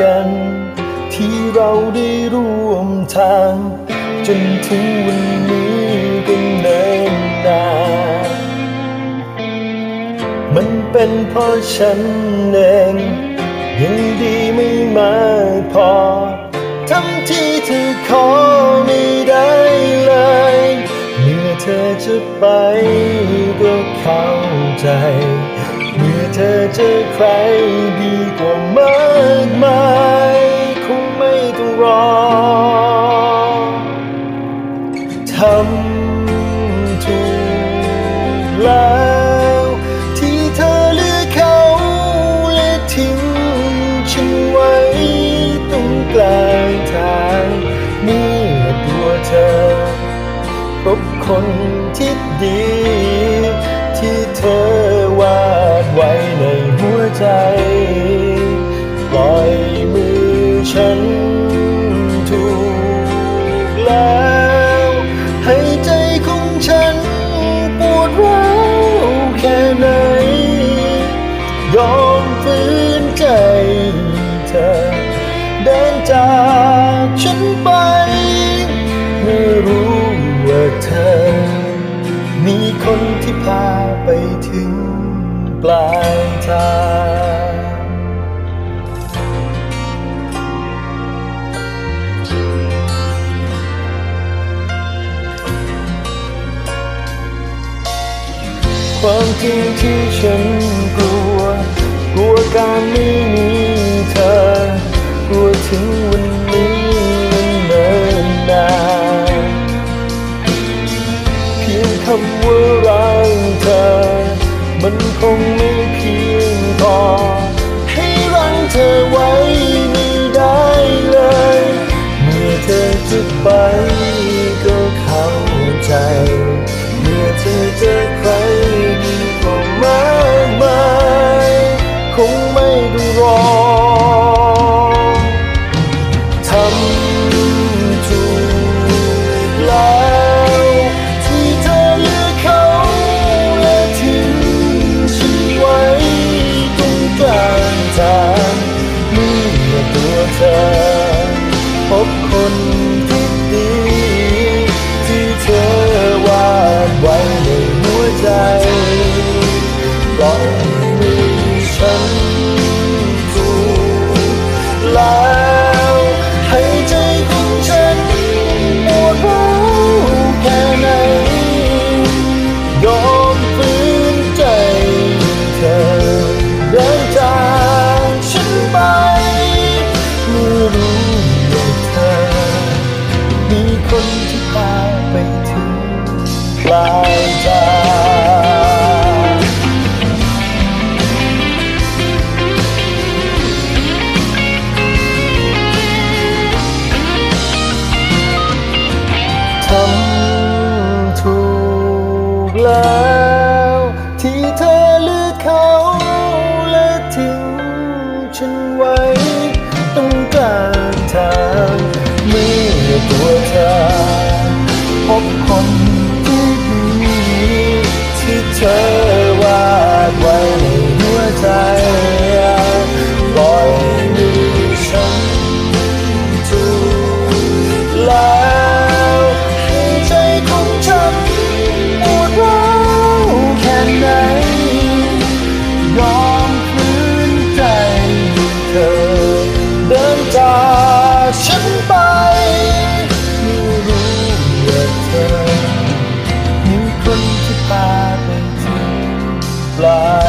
กัน ที่เราได้ร่วมทาง จนถึงวันนี้ก็เนิ่นนานมันเป็นเพราะฉันเองยังดีไม่มากพอทำที่เธอขอไม่ได้เลย เมื่อเธอจะไปก็เข้าใจ เมื่อเธอเจอใครดีกว่ามา แล้ว ที่เธอเลือกเขาและทิ้งฉันไว้ตรงกลางทางเมื่อตัวเธอพบคนที่ดี ที่เธอวาดไว้ในหัวใจ เธอ เดินจากฉันไป ไม่รู้ว่าเธอ มีคนที่พาไปถึงปลายทางความจริงที่ฉันกลัว กลัวการไม่ำว่ารักเธอ มันคงไม่ มีคนที่พาไปถึงปลายทางทำถูกแล้ว Yeah. fly.